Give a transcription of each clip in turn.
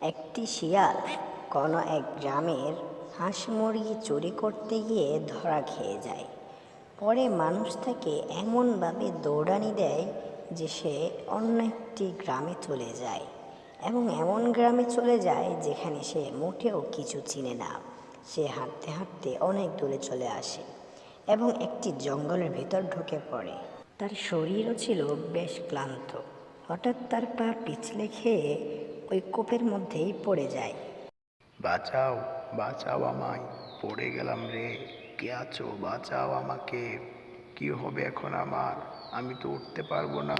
একটি শিয়াল কোনো এক গ্রামের হাঁস মুরগি চুরি করতে গিয়ে ধরা খেয়ে যায়। পরে মানুষ তাকে এমনভাবে দৌড়ানি দেয় যে সে অন্য একটি গ্রামে চলে যায় এবং এমন গ্রামে চলে যায় যেখানে সে মোটেও কিছু চিনে না। সে হাঁটতে হাঁটতে অনেক দূরে চলে আসে এবং একটি জঙ্গলের ভেতর ঢুকে পড়ে। তার শরীরও ছিল বেশ ক্লান্ত। হঠাৎ তার পা পিছলে খেয়ে ওই কূপের মধ্যেই পড়ে যায়। বাঁচাও বাঁচাও আমায়। পড়ে গেলাম রে। কে আছো? বাঁচাও আমাকে। কি হবে এখন আমার? আমি তো উঠতে পারব না।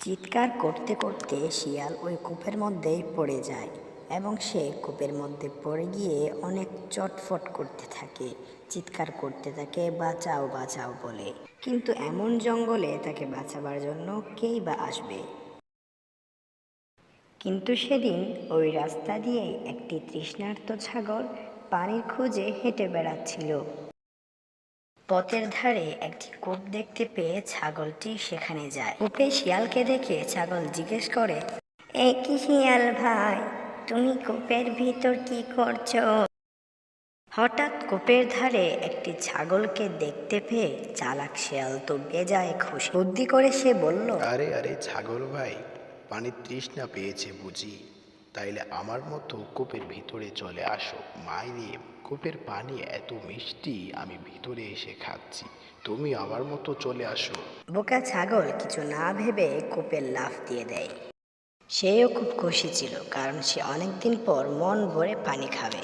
চিৎকার করতে করতে শিয়াল ওই কূপের মধ্যেই পড়ে যায় এবং সে কূপের মধ্যে পড়ে গিয়ে অনেক চটফট করতে থাকে চিৎকার করতে থাকে বাঁচাও বাঁচাও বলে। কিন্তু এমন জঙ্গলে তাকে বাঁচাবার জন্য কেই বা আসবে? কিন্তু সেদিন ওই রাস্তা দিয়ে একটি তৃষ্ণার্ত ছাগল পানির খোঁজে হেঁটে বেড়াচ্ছিল। পথের ধারে একটি কূপ দেখতে পেয়ে ছাগলটি সেখানে যায়। কূপে শিয়ালকে দেখে ছাগল জিজ্ঞেস করে, এ কি শিয়াল ভাই, তুমি কূপের ভিতর কি করছ? হঠাৎ কূপের ধারে একটি ছাগলকে দেখতে পেয়ে চালাক শিয়াল তো বেজায় খুশি। বুদ্ধি করে সে বলল, আরে আরে ছাগল ভাই পানির তৃষ্ণা পেয়েছে বুঝি। তাইলে আমার মতো কূপের ভিতরে চলে আসো। মাইরে, কূপের পানি এত মিষ্টি, আমি ভিতরে এসে খাচ্ছি। তুমি আমার মতো চলে আসো। বোকা ছাগল কিছু না ভেবে কূপের লাফ দিয়ে দেয়। সেও খুব খুশি ছিল, কারণ সে অনেকদিন পর মন ভরে পানি খাবে।